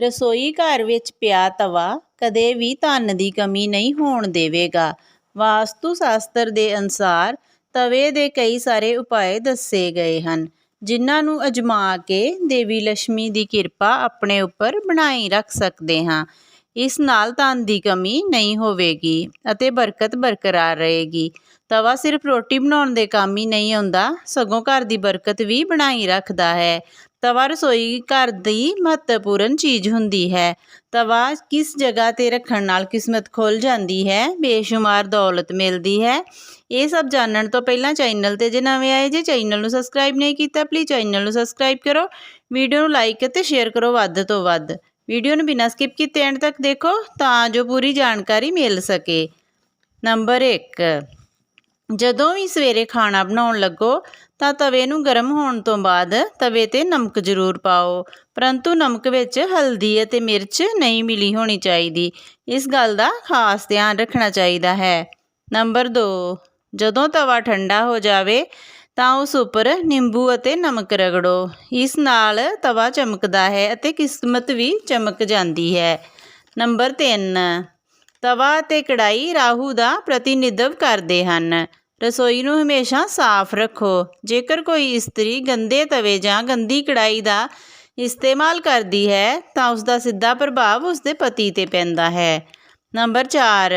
ਰਸੋਈ ਘਰ ਵਿੱਚ ਪਿਆ ਤਵਾ ਕਦੇ ਵੀ ਧਨ ਦੀ ਕਮੀ ਨਹੀਂ ਹੋਣ ਦੇਵੇਗਾ। ਵਾਸਤੂ ਸ਼ਾਸਤਰ ਦੇ ਅਨੁਸਾਰ ਤਵੇ ਦੇ ਕਈ ਸਾਰੇ ਉਪਾਅ ਦੱਸੇ ਗਏ ਹਨ, ਜਿਨ੍ਹਾਂ ਨੂੰ ਅਜਮਾ ਕੇ ਦੇਵੀ ਲక్ష్ਮੀ ਦੀ ਕਿਰਪਾ ਆਪਣੇ ਉੱਪਰ ਬਣਾਈ ਰੱਖ ਸਕਦੇ ਹਾਂ। ਇਸ ਨਾਲ ਧਨ ਦੀ ਕਮੀ ਨਹੀਂ ਹੋਵੇਗੀ ਅਤੇ ਬਰਕਤ ਬਰਕਰਾਰ ਰਹੇਗੀ। ਤਵਾ ਸਿਰਫ ਰੋਟੀ ਬਣਾਉਣ ਦੇ ਕੰਮ ਹੀ ਨਹੀਂ ਆਉਂਦਾ, ਸਗੋਂ ਘਰ ਦੀ ਬਰਕਤ ਵੀ ਬਣਾਈ ਰੱਖਦਾ ਹੈ। ਤਵਾ ਰਸੋਈ ਘਰ ਦੀ ਮਹੱਤਵਪੂਰਨ ਚੀਜ਼ ਹੁੰਦੀ ਹੈ ਤਵਾ ਕਿਸ ਜਗ੍ਹਾ ਤੇ ਰੱਖਣ ਨਾਲ ਕਿਸਮਤ ਖੁੱਲ ਜਾਂਦੀ ਹੈ ਬੇਸ਼ੁਮਾਰ ਦੌਲਤ ਮਿਲਦੀ ਹੈ ਇਹ ਸਭ ਜਾਣਨ ਤੋਂ ਪਹਿਲਾਂ ਚੈਨਲ ਤੇ ਜੇ ਨਵੇਂ ਆਏ ਜੇ ਚੈਨਲ ਨੂੰ ਸਬਸਕ੍ਰਾਈਬ ਨਹੀਂ ਕੀਤਾ ਪਲੀਜ਼ ਚੈਨਲ ਨੂੰ ਸਬਸਕ੍ਰਾਈਬ ਕਰੋ ਵੀਡੀਓ ਨੂੰ ਲਾਈਕ ਅਤੇ ਸ਼ੇਅਰ ਕਰੋ ਵੱਧ ਤੋਂ ਵੱਧ ਵੀਡੀਓ ਨੂੰ ਬਿਨਾਂ ਸਕਿਪ ਕੀਤੇ ਐਂਡ ਤੱਕ ਦੇਖੋ ਤਾਂ ਜੋ ਪੂਰੀ ਜਾਣਕਾਰੀ ਮਿਲ ਸਕੇ ਨੰਬਰ 1 ਜਦੋਂ ਵੀ ਸਵੇਰੇ ਖਾਣਾ ਬਣਾਉਣ ਲੱਗੋ, ਤਾਂ ਤਵੇ ਨੂੰ ਗਰਮ ਹੋਣ ਤੋਂ ਬਾਅਦ ਤਵੇ ਤੇ ਨਮਕ ਜ਼ਰੂਰ ਪਾਓ। ਪਰੰਤੂ ਨਮਕ ਵਿੱਚ ਹਲਦੀ ਅਤੇ ਮਿਰਚ ਨਹੀਂ ਮਿਲੀ ਹੋਣੀ ਚਾਹੀਦੀ। ਇਸ ਗੱਲ ਦਾ ਖਾਸ ਧਿਆਨ ਰੱਖਣਾ ਚਾਹੀਦਾ ਹੈ। ਨੰਬਰ 2 ਜਦੋਂ ਤਵਾ ਠੰਡਾ ਹੋ ਜਾਵੇ, ਤਾਂ ਉਸ ਉੱਪਰ ਨਿੰਬੂ ਅਤੇ ਨਮਕ ਰਗੜੋ। ਇਸ ਨਾਲ ਤਵਾ ਚਮਕਦਾ ਹੈ ਅਤੇ ਕਿਸਮਤ ਵੀ ਚਮਕ ਜਾਂਦੀ ਹੈ। ਨੰਬਰ 3 ਤਵਾ ਅਤੇ ਕੜਾਈ ਰਾਹੂ ਦਾ ਪ੍ਰਤੀਨਿਧਵ ਕਰਦੇ ਹਨ। ਰਸੋਈ ਨੂੰ ਹਮੇਸ਼ਾ ਸਾਫ਼ ਰੱਖੋ। ਜੇਕਰ ਕੋਈ ਇਸਤਰੀ ਗੰਦੇ ਤਵੇ ਜਾਂ ਗੰਦੀ ਕੜਾਈ ਦਾ ਇਸਤੇਮਾਲ ਕਰਦੀ ਹੈ, ਤਾਂ ਉਸ ਦਾ ਸਿੱਧਾ ਪ੍ਰਭਾਵ ਉਸ ਦੇ ਪਤੀ ਤੇ ਪੈਂਦਾ ਹੈ। ਨੰਬਰ 4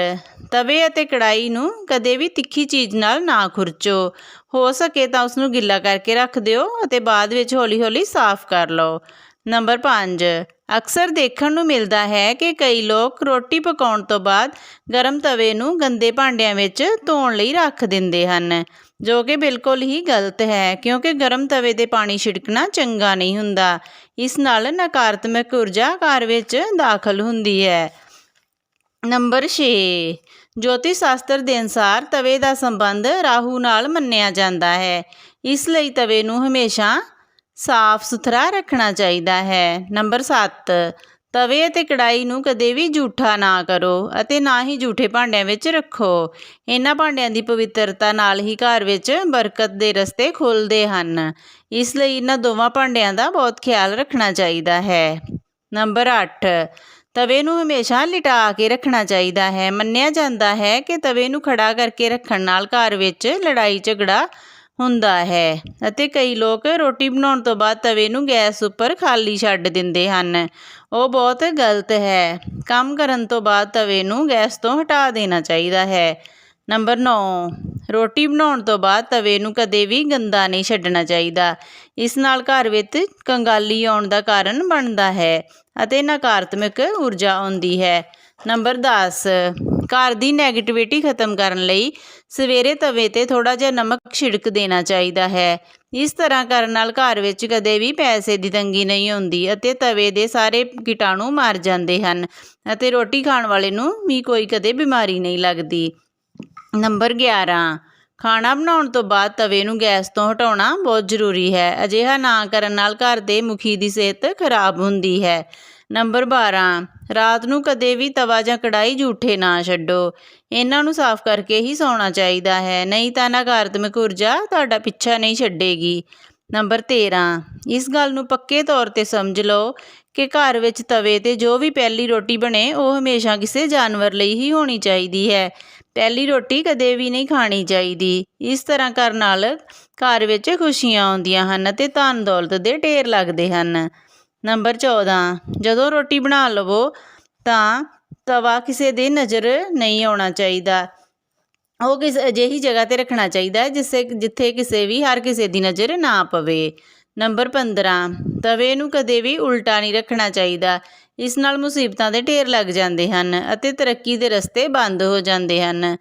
ਤਵੇ ਅਤੇ ਕੜਾਈ ਨੂੰ ਕਦੇ ਵੀ ਤਿੱਖੀ ਚੀਜ਼ ਨਾਲ ਨਾ ਖੁਰਚੋ। ਹੋ ਸਕੇ ਤਾਂ ਉਸ ਨੂੰ ਗਿੱਲਾ ਕਰਕੇ ਰੱਖ ਦਿਓ ਅਤੇ ਬਾਅਦ ਵਿੱਚ ਹੌਲੀ-ਹੌਲੀ ਸਾਫ਼ ਕਰ ਲਓ। ਨੰਬਰ 5 ਅਕਸਰ ਦੇਖਣ ਨੂੰ ਮਿਲਦਾ ਹੈ ਕਿ ਕਈ ਲੋਕ ਰੋਟੀ ਪਕਾਉਣ ਤੋਂ ਬਾਅਦ ਗਰਮ ਤਵੇ ਨੂੰ ਗੰਦੇ ਭਾਂਡਿਆਂ ਵਿੱਚ ਧੋਣ ਲਈ ਰੱਖ ਦਿੰਦੇ ਹਨ, ਜੋ ਕਿ ਬਿਲਕੁਲ ਹੀ ਗਲਤ ਹੈ, ਕਿਉਂਕਿ ਗਰਮ ਤਵੇ ਤੇ ਪਾਣੀ ਛਿੜਕਣਾ ਚੰਗਾ ਨਹੀਂ ਹੁੰਦਾ। ਇਸ ਨਾਲ ਨਕਾਰਾਤਮਕ ਊਰਜਾ ਘਰ ਵਿੱਚ ਦਾਖਲ ਹੁੰਦੀ ਹੈ। ਨੰਬਰ 6 ਜੋਤਿਸ਼ ਸ਼ਾਸਤਰ ਦੇ ਅਨੁਸਾਰ ਤਵੇ ਦਾ ਸੰਬੰਧ ਰਾਹੂ ਨਾਲ ਮੰਨਿਆ ਜਾਂਦਾ ਹੈ। ਇਸ ਲਈ ਤਵੇ ਨੂੰ ਹਮੇਸ਼ਾ ਸਾਫ਼ ਸੁਥਰਾ ਰੱਖਣਾ ਚਾਹੀਦਾ ਹੈ। ਨੰਬਰ 7 ਤਵੇ ਅਤੇ ਕੜਾਈ ਨੂੰ ਕਦੇ ਵੀ ਝੂਠਾ ਨਾ ਕਰੋ ਅਤੇ ਨਾ ਹੀ ਝੂਠੇ ਭਾਂਡਿਆਂ ਵਿੱਚ ਰੱਖੋ। ਇਹਨਾਂ ਭਾਂਡਿਆਂ ਦੀ ਪਵਿੱਤਰਤਾ ਨਾਲ ਹੀ ਘਰ ਵਿੱਚ ਬਰਕਤ ਦੇ ਰਸਤੇ ਖੁੱਲ੍ਹਦੇ ਹਨ। ਇਸ ਲਈ ਇਹਨਾਂ ਦੋਵਾਂ ਭਾਂਡਿਆਂ ਦਾ ਬਹੁਤ ਖਿਆਲ ਰੱਖਣਾ ਚਾਹੀਦਾ ਹੈ। ਨੰਬਰ 8 ਤਵੇ ਨੂੰ ਹਮੇਸ਼ਾ ਲਿਟਾ ਕੇ ਰੱਖਣਾ ਚਾਹੀਦਾ ਹੈ। ਮੰਨਿਆ ਜਾਂਦਾ ਹੈ ਕਿ ਤਵੇ ਨੂੰ ਖੜਾ ਕਰਕੇ ਰੱਖਣ ਨਾਲ ਘਰ ਵਿੱਚ ਲੜਾਈ ਝਗੜਾ ਹੁੰਦਾ ਹੈ ਅਤੇ ਕਈ ਲੋਕ ਰੋਟੀ ਬਣਾਉਣ ਤੋਂ ਬਾਅਦ ਤਵੇ ਨੂੰ ਗੈਸ ਉੱਪਰ ਖਾਲੀ ਛੱਡ ਦਿੰਦੇ ਹਨ। ਉਹ ਬਹੁਤ ਗਲਤ ਹੈ। ਕੰਮ ਕਰਨ ਤੋਂ ਬਾਅਦ ਤਵੇ ਨੂੰ ਗੈਸ ਤੋਂ ਹਟਾ ਦੇਣਾ ਚਾਹੀਦਾ ਹੈ। ਨੰਬਰ 9 ਰੋਟੀ ਬਣਾਉਣ ਤੋਂ ਬਾਅਦ ਤਵੇ ਨੂੰ ਕਦੇ ਵੀ ਗੰਦਾ ਨਹੀਂ ਛੱਡਣਾ ਚਾਹੀਦਾ। ਇਸ ਨਾਲ ਘਰ ਵਿੱਚ ਕੰਗਾਲੀ ਆਉਣ ਦਾ ਕਾਰਨ ਬਣਦਾ ਹੈ ਅਤੇ ਨਕਾਰਾਤਮਕ ਊਰਜਾ ਆਉਂਦੀ ਹੈ। ਨੰਬਰ 10 ਘਰ ਦੀ ਨੈਗੇਟਿਵਿਟੀ ਖਤਮ ਕਰਨ ਲਈ ਸਵੇਰੇ ਤਵੇ ਤੇ ਥੋੜਾ ਜਿਹਾ ਨਮਕ ਛਿੜਕ ਦੇਣਾ ਚਾਹੀਦਾ ਹੈ। ਇਸ ਤਰ੍ਹਾਂ ਕਰਨ ਨਾਲ ਘਰ ਵਿੱਚ ਕਦੇ ਵੀ ਪੈਸੇ ਦੀ ਤੰਗੀ ਨਹੀਂ ਹੁੰਦੀ ਅਤੇ ਤਵੇ ਦੇ ਸਾਰੇ ਕੀਟਾਣੂ ਮਰ ਜਾਂਦੇ ਹਨ ਅਤੇ ਰੋਟੀ ਖਾਣ ਵਾਲੇ ਨੂੰ ਵੀ ਕੋਈ ਕਦੇ ਬਿਮਾਰੀ ਨਹੀਂ ਲੱਗਦੀ। ਨੰਬਰ 11 ਖਾਣਾ ਬਣਾਉਣ ਤੋਂ ਬਾਅਦ ਤਵੇ ਨੂੰ ਗੈਸ ਤੋਂ ਹਟਾਉਣਾ ਬਹੁਤ ਜ਼ਰੂਰੀ ਹੈ, ਅਜਿਹਾ ਨਾ ਕਰਨ ਨਾਲ ਘਰ ਦੇ ਮੁਖੀ ਦੀ ਸਿਹਤ ਖਰਾਬ ਹੁੰਦੀ ਹੈ। ਨੰਬਰ 12 ਰਾਤ ਨੂੰ ਕਦੇ ਵੀ ਤਵਾ ਜਾਂ ਕੜਾਈ ਝੂਠੇ ਨਾ ਛੱਡੋ। ਇਹਨਾਂ ਨੂੰ ਸਾਫ਼ ਕਰਕੇ ਹੀ ਸੌਣਾ ਚਾਹੀਦਾ ਹੈ। ਨਹੀਂ ਤਾਂ ਨਕਾਰਾਤਮਕ ਊਰਜਾ ਤੁਹਾਡਾ ਪਿੱਛਾ ਨਹੀਂ ਛੱਡੇਗੀ। ਨੰਬਰ 13 ਇਸ ਗੱਲ ਨੂੰ ਪੱਕੇ ਤੌਰ ਤੇ ਸਮਝ ਲਓ ਕਿ ਘਰ ਵਿੱਚ ਤਵੇ ਤੇ ਜੋ ਵੀ ਪਹਿਲੀ ਰੋਟੀ ਬਣੇ, ਉਹ ਹਮੇਸ਼ਾ ਕਿਸੇ ਜਾਨਵਰ ਲਈ ਹੀ ਹੋਣੀ ਚਾਹੀਦੀ ਹੈ। ਪਹਿਲੀ ਰੋਟੀ ਕਦੇ ਵੀ ਨਹੀਂ ਖਾਣੀ ਚਾਹੀਦੀ। ਇਸ ਤਰ੍ਹਾਂ ਕਰਨ ਨਾਲ ਘਰ ਵਿੱਚ ਖੁਸ਼ੀਆਂ ਆਉਂਦੀਆਂ ਹਨ ਅਤੇ ਧਨ ਦੌਲਤ ਦੇ ਢੇਰ ਲੱਗਦੇ ਹਨ। ਨੰਬਰ 14 ਜਦੋਂ ਰੋਟੀ ਬਣਾ ਲਵੋ, ਤਾਂ ਤਵਾ ਕਿਸੇ ਦੇ ਨਜ਼ਰ ਨਹੀਂ ਆਉਣਾ ਚਾਹੀਦਾ। ਉਹ ਕਿਸ ਅਜਿਹੀ ਜਗ੍ਹਾ ਤੇ ਰੱਖਣਾ ਚਾਹੀਦਾ ਹੈ ਜਿਸੇ, ਜਿੱਥੇ ਕਿਸੇ ਵੀ ਹਰ ਕਿਸੇ ਦੀ ਨਜ਼ਰ ਨਾ ਪਵੇ। ਨੰਬਰ 15 ਤਵੇ ਨੂੰ ਕਦੇ ਵੀ ਉਲਟਾ ਨਹੀਂ ਰੱਖਣਾ ਚਾਹੀਦਾ। ਇਸ ਨਾਲ ਮੁਸੀਬਤਾਂ ਦੇ ਢੇਰ ਲੱਗ ਜਾਂਦੇ ਹਨ ਅਤੇ ਤਰੱਕੀ ਦੇ ਰਸਤੇ ਬੰਦ ਹੋ ਜਾਂਦੇ ਹਨ।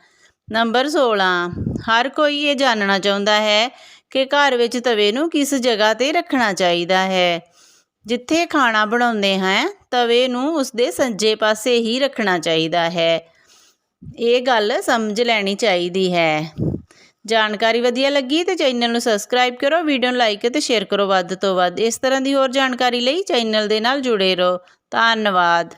ਨੰਬਰ 16 ਹਰ ਕੋਈ ਇਹ ਜਾਣਨਾ ਚਾਹੁੰਦਾ ਹੈ ਕਿ ਘਰ ਵਿੱਚ ਤਵੇ ਨੂੰ ਕਿਸ ਜਗ੍ਹਾ ਤੇ ਰੱਖਣਾ ਚਾਹੀਦਾ ਹੈ? ਜਿੱਥੇ ਖਾਣਾ ਬਣਾਉਂਦੇ ਹਾਂ, ਤਵੇ ਨੂੰ ਉਸ ਦੇ ਸੱਜੇ ਪਾਸੇ ਹੀ ਰੱਖਣਾ ਚਾਹੀਦਾ ਹੈ। ਇਹ ਗੱਲ ਸਮਝ ਲੈਣੀ ਚਾਹੀਦੀ ਹੈ। ਜਾਣਕਾਰੀ ਵਧੀਆ ਲੱਗੀ ਤੇ ਚੈਨਲ ਨੂੰ ਸਬਸਕ੍ਰਾਈਬ ਕਰੋ, ਵੀਡੀਓ ਨੂੰ ਲਾਈਕ ਅਤੇ ਸ਼ੇਅਰ ਕਰੋ ਵੱਧ ਤੋਂ ਵੱਧ। ਇਸ ਤਰ੍ਹਾਂ ਦੀ ਹੋਰ ਜਾਣਕਾਰੀ ਲਈ ਚੈਨਲ ਦੇ ਨਾਲ ਜੁੜੇ ਰਹੋ। ਧੰਨਵਾਦ।